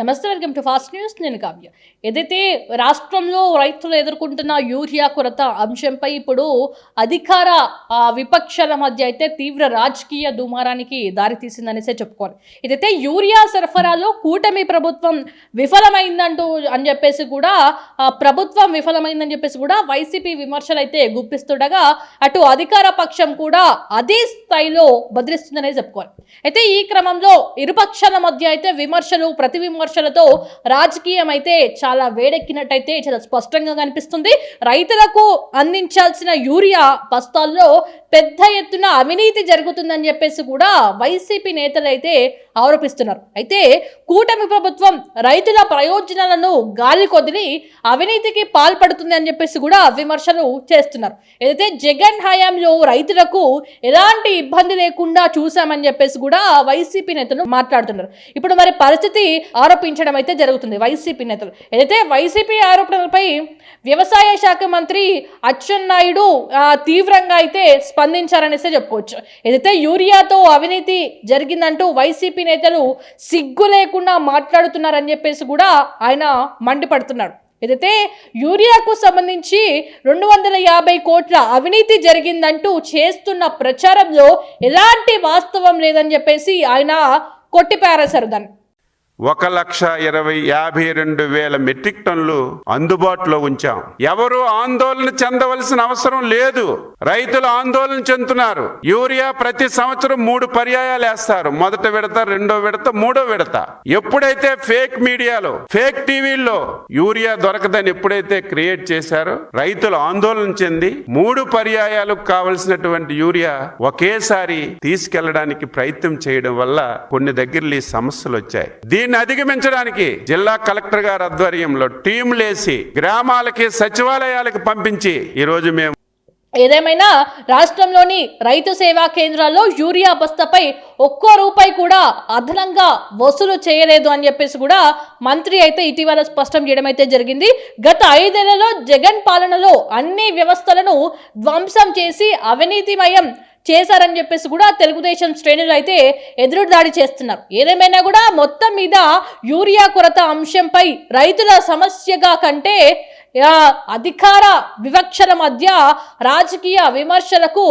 నమస్తే welcome to fast news. నేను కావ్య. ఏదైతే రాష్ట్రంలో రైతులు ఎదుర్కొంటున్న యూరియా కొరత అంశంపై ఇప్పుడు అధికార విపక్షాల మధ్య అయితే తీవ్ర రాజకీయ దుమారానికి దారితీసిందనేసే చెప్పుకోవాలి. ఏదైతే యూరియా సరఫరాలో కూటమి ప్రభుత్వం విఫలమైందంటూ అని చెప్పేసి కూడా ప్రభుత్వం విఫలమైందని చెప్పేసి కూడా వైసీపీ విమర్శలు అయితే గుప్పిస్తుండగా అటు అధికార పక్షం కూడా అదే స్థాయిలో బదిలిస్తుందనే చెప్పుకోవాలి. అయితే ఈ క్రమంలో ఇరుపక్షాల మధ్య అయితే విమర్శలు ప్రతి విమర్శలతో రాజకీయం అయితే చాలా వేడెక్కినట్టయితే చాలా స్పష్టంగా కనిపిస్తుంది. రైతులకు అందించాల్సిన యూరియా బస్తాల్లో పెద్ద ఎత్తున అవినీతి జరుగుతుందని చెప్పేసి కూడా వైసీపీ నేతలు అయితే ఆరోపిస్తున్నారు. అయితే కూటమి ప్రభుత్వం రైతుల ప్రయోజనాలను గాలి కొదిలి అవినీతికి పాల్పడుతుంది అని చెప్పేసి కూడా విమర్శలు చేస్తున్నారు. ఏదైతే జగన్ హయాంలో రైతులకు ఎలాంటి ఇబ్బంది లేకుండా చూశామని చెప్పేసి కూడా వైసీపీ నేతలు మాట్లాడుతున్నారు. ఇప్పుడు మరి పరిస్థితి ఆరోపించడం అయితే జరుగుతుంది. వైసీపీ నేతలు. ఏదైతే వైసీపీ ఆరోపణలపై వ్యవసాయ శాఖ మంత్రి అచ్చెన్నాయుడు తీవ్రంగా అయితే స్పందించారనేసే చెప్పుకోవచ్చు. ఏదైతే యూరియాతో అవినీతి జరిగిందంటూ వైసీపీ నేతలు సిగ్గు లేకుండా మాట్లాడుతున్నారని చెప్పేసి కూడా ఆయన మండిపడుతున్నాడు ఏదైతే యూరియాకు సంబంధించి రెండు వందల యాభై కోట్ల అవినీతి జరిగిందంటూ చేస్తున్న ప్రచారంలో ఎలాంటి వాస్తవం లేదని చెప్పేసి ఆయన కొట్టిపారేశారు దాన్ని. ఒక లక్ష ఇరవై యాభై రెండు వేల మెట్రిక్ టన్నులు అందుబాటులో ఉంచాం. ఎవరు ఆందోళన చెందవలసిన అవసరం లేదు. రైతులు ఆందోళన చెందుతున్నారు. యూరియా ప్రతి సంవత్సరం మూడు పర్యాయాలు వేస్తారు. మొదట విడత రెండో విడత మూడో విడత. ఎప్పుడైతే ఫేక్ మీడియాలో ఫేక్ టీవీల్లో యూరియా దొరకదని ఎప్పుడైతే క్రియేట్ చేశారో రైతులు ఆందోళన చెంది మూడు పర్యాయాలకు కావలసినటువంటి యూరియా ఒకేసారి తీసుకెళ్ళడానికి ప్రయత్నం చేయడం వల్ల కొన్ని దగ్గరలు ఈ సమస్యలు వచ్చాయి. దీన్ని అధిగమించడానికి జిల్లా కలెక్టర్ గారి ఆధ్వర్యంలో టీంలేసి గ్రామాలకి సచివాలయాలకు పంపించి ఈరోజు మేము ఏదేమైనా రాష్ట్రంలోని రైతు సేవా కేంద్రాల్లో యూరియా బస్తాపై ఒక్కో రూపాయి కూడా అదనంగా వసూలు చేయలేదు అని చెప్పేసి కూడా మంత్రి అయితే ఇటీవల స్పష్టం చేయడం అయితే జరిగింది. గత ఐదేళ్ళలో జగన్ పాలనలో అన్ని వ్యవస్థలను ధ్వంసం చేసి అవినీతిమయం చేశారని చెప్పేసి కూడా తెలుగుదేశం శ్రేణులు అయితే ఎదురు దాడి చేస్తున్నారు. ఏదేమైనా కూడా మొత్తం మీద యూరియా కొరత అంశంపై రైతుల సమస్యగా కంటే అధికార వివక్షల మధ్య రాజకీయ విమర్శలకు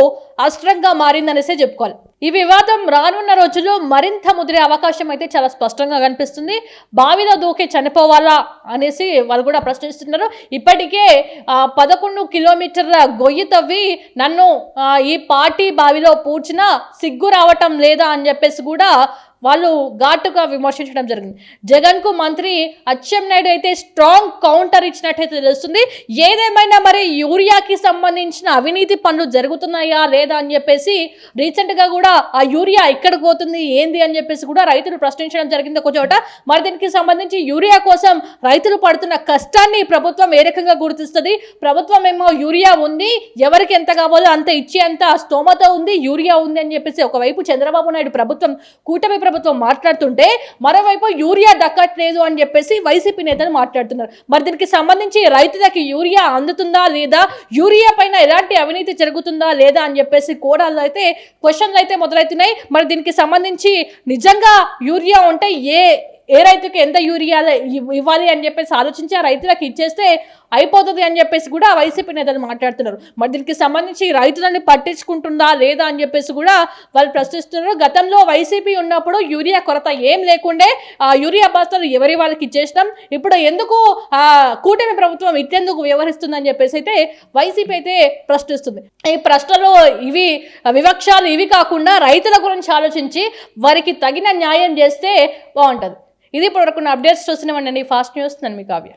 అస్త్రంగా మారిందనేసే చెప్పుకోవాలి. ఈ వివాదం రానున్న రోజుల్లో మరింత ముదిరే అవకాశం అయితే చాలా స్పష్టంగా కనిపిస్తుంది. బావిలో దూకి చనిపోవాలా అనేసి వాళ్ళు కూడా ప్రశ్నిస్తున్నారు. ఇప్పటికే పదకొండు కిలోమీటర్ల గొయ్యి తవ్వి నన్ను ఈ పార్టీ బావిలో పూడ్చినా సిగ్గు రావటం లేదా అని చెప్పేసి కూడా వాళ్ళు ఘాటుగా విమర్శించడం జరిగింది. జగన్కు మంత్రి అచ్చెన్నాయుడు అయితే స్ట్రాంగ్ కౌంటర్ ఇచ్చినట్టయితే తెలుస్తుంది. ఏదేమైనా మరి యూరియాకి సంబంధించిన అవినీతి పనులు జరుగుతున్నాయా లేదా అని చెప్పేసి రీసెంట్గా కూడా ఆ యూరియా ఎక్కడికి పోతుంది ఏంది అని చెప్పేసి కూడా రైతులు ప్రశ్నించడం జరిగింది ఒక చోట. మరి దీనికి సంబంధించి యూరియా కోసం రైతులు పడుతున్న కష్టాన్ని ప్రభుత్వం ఏ రకంగా గుర్తిస్తుంది? ప్రభుత్వం ఏమో యూరియా ఉంది ఎవరికి ఎంత కావాలో అంత ఇచ్చేంత స్తోమత ఉంది యూరియా ఉంది అని చెప్పేసి ఒకవైపు చంద్రబాబు నాయుడు ప్రభుత్వం కూటమి ప్రభుత్వం మాట్లాడుతుంటే మరోవైపు యూరియా దక్కట్లేదు అని చెప్పేసి వైసీపీ నేతలు మాట్లాడుతున్నారు. మరి దీనికి సంబంధించి రైతులకి యూరియా అందుతుందా లేదా? యూరియా పైన ఎలాంటి అవినీతి జరుగుతుందా లేదా అని చెప్పేసి కోడాలు అయితే క్వశ్చన్లు అయితే మొదలవుతున్నాయి. మరి దీనికి సంబంధించి నిజంగా యూరియా ఉంటే ఏ ఏ రైతుకి ఎంత యూరియా ఇవ్వాలి అని చెప్పేసి ఆలోచించి ఆ రైతులకు ఇచ్చేస్తే అయిపోతుంది అని చెప్పేసి కూడా వైసీపీ నేతలు మాట్లాడుతున్నారు. మరి దీనికి సంబంధించి రైతులని పట్టించుకుంటుందా లేదా అని చెప్పేసి కూడా వాళ్ళు ప్రశ్నిస్తున్నారు. గతంలో వైసీపీ ఉన్నప్పుడు యూరియా కొరత ఏం లేకుండే ఆ యూరియా బస్తాలు ఎవరి వాళ్ళకి ఇచ్చేసినాం? ఇప్పుడు ఎందుకు ఆ కూటమి ప్రభుత్వం ఇట్టెందుకు వ్యవహరిస్తుందని చెప్పేసి అయితే వైసీపీ అయితే ప్రశ్నిస్తుంది. ఈ ప్రశ్నలు ఇవి వివక్షాలు ఇవి కాకుండా రైతుల గురించి ఆలోచించి వారికి తగిన న్యాయం చేస్తే బాగుంటుంది. ఇది ఇప్పుడు వరకు అప్డేట్స్ చూసిన ఫాస్ట్ న్యూస్ నేను మీ కావ్య.